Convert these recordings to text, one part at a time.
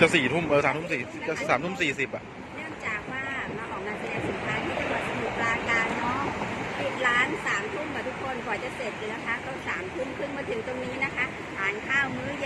จะสี่ทุ่มเออสามทุ่มสี่จะสามทุ่มสี่สิบอะเนื่องจากว่ามาออกงานแสดงสินค้าที่จังหวัดสมุทรปราการเนาะปิดร้านสามทุ่มค่ะทุกคนกว่าจะเสร็จเลยนะคะก็สามทุ่มครึ่งมาถึงตรงนี้นะคะทานข้าวมื้อเย็น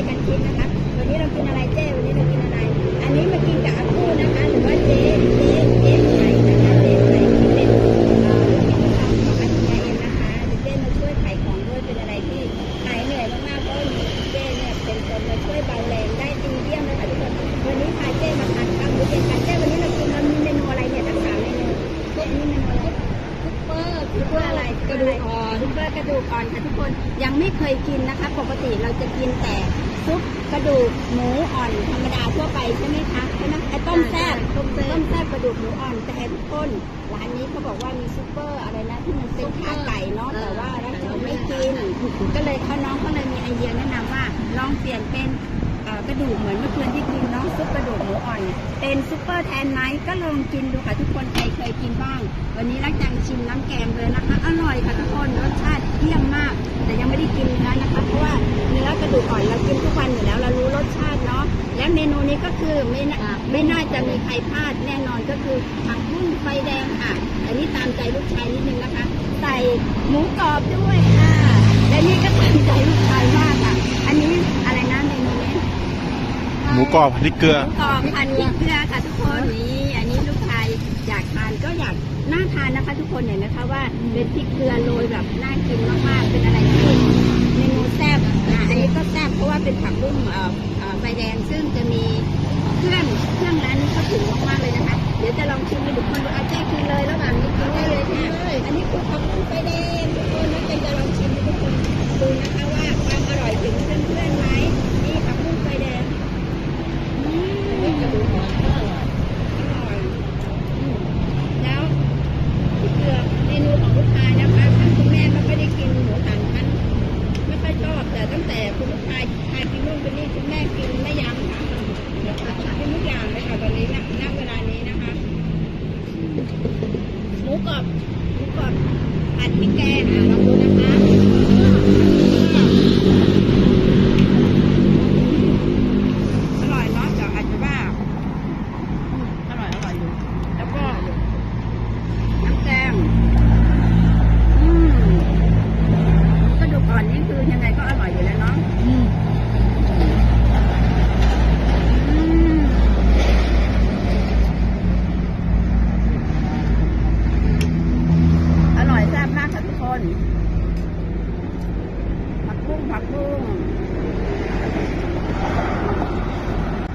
วยกันคิดนะคะ วันนี้เรากินอะไรเจ้วันนี้เรากินอะไร อันนี้มากินกับอากูนะคะ หรือว่าเจ๊เจ๊เจ๊ไข่นะคะเจ๊ไข่ที่เป็นเอ่อลูกศิษย์ลูกหาของอาจารย์เอ็มนะคะเจ๊มาช่วยขายของด้วยเป็นอะไรที่หายเหนื่อยมากๆเพราะว่าเจ๊เนี่ยเป็นคนมาช่วยเบาแรงได้ดีเยี่ยมเลยค่ะทุกคนวันนี้พาเจ้มาทานข้าวมื้อเย็นกันเจ้วันนี้เรากินเรามีเมนูอะไรเนี่ยทั้งสามเมนูเจ้นี่เมนูอะไรซุปเปอร์ซุปเปอร์อะไรกระดูกอ่อนซุปเปอร์กระดูกอ่อนค่ะทุกคนยังไม่เคยกินนะคะ ปกติเราจะกินแต่ ซุปกระดูกหมูอ่อนธรรมดาทั่วไปใช่ไหมคะใช่ไหมไอ้ต้มแซ่บต้มแซ่บต้มแซ่บกระดูกหมูอ่อนแต่ทุกคนร้านนี้เขาบอกว่ามีซุปเปอร์อะไรนะที่มันเป็นขาไก่เนาะแต่ว่าเราจะไม่กินก็เลยเขาน้องเขาเลยมีไอเดียแนะนำว่าลองเปลี่ยนเป็นเอ่อกระดูกเหมือนเมื่อคืนที่กินเนาะซุปกระดูกหมูอ่อนเป็นซุปเปอร์แทนไหมก็ลองกินดูค่ะทุกคนใครเคยกินบ้าง วันนี้รักจังชิมน้ำแกงเลยนะคะ อร่อยค่ะทุกคนรสชาติ นูนี้ก็คือไม่น่าไม่น่าจะมีใครพลาดแน่นอนก็คือผักบุ้งไฟแดงค่ะ อันนี้ตามใจลูกชายนิดนึงนะคะ ใส่หมูกรอบด้วยค่ะ และนี่ก็ตามใจลูกชายมากค่ะ อันนี้อะไรนะเมนูนี้หมูกรอบพริกเกลือ หมูกรอบพันพริกเกลือค่ะทุกคนนี่อันนี้ลูกชายอยากทานก็อยากน่าทานนะคะ ทุกคนเห็นไหมคะว่าเป็นพริกเกลือโรยแบบน่ากินมากๆเป็นอะไรที่เมนูแซ่บอะอันนี้ก็แซ่บเพราะว่าเป็นผักบุ้งเอ่อ รอบหมูกรอบผัดพริกแกงอะลองดูนะคะอร่อยเนาะแต่อาจจะว่าอร่อยอร่อยอยู่แล้วก็น้ำแกงอืมกระดูกอ่อนนี่คือยังไงก็อร่อยอยู่แล้วเนาะอืมอืมอร่อยแซ่บมากค่ะทุกคน ผักบุ้ง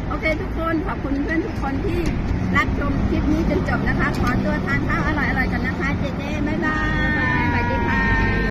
โอเคทุกคนขอบคุณเพื่อนทุกคนที่รับชมคลิปนี้จนจบนะคะ ขอตัวทานข้าวอร่อยๆกันนะคะ เจ๊เจบ๊ายบาย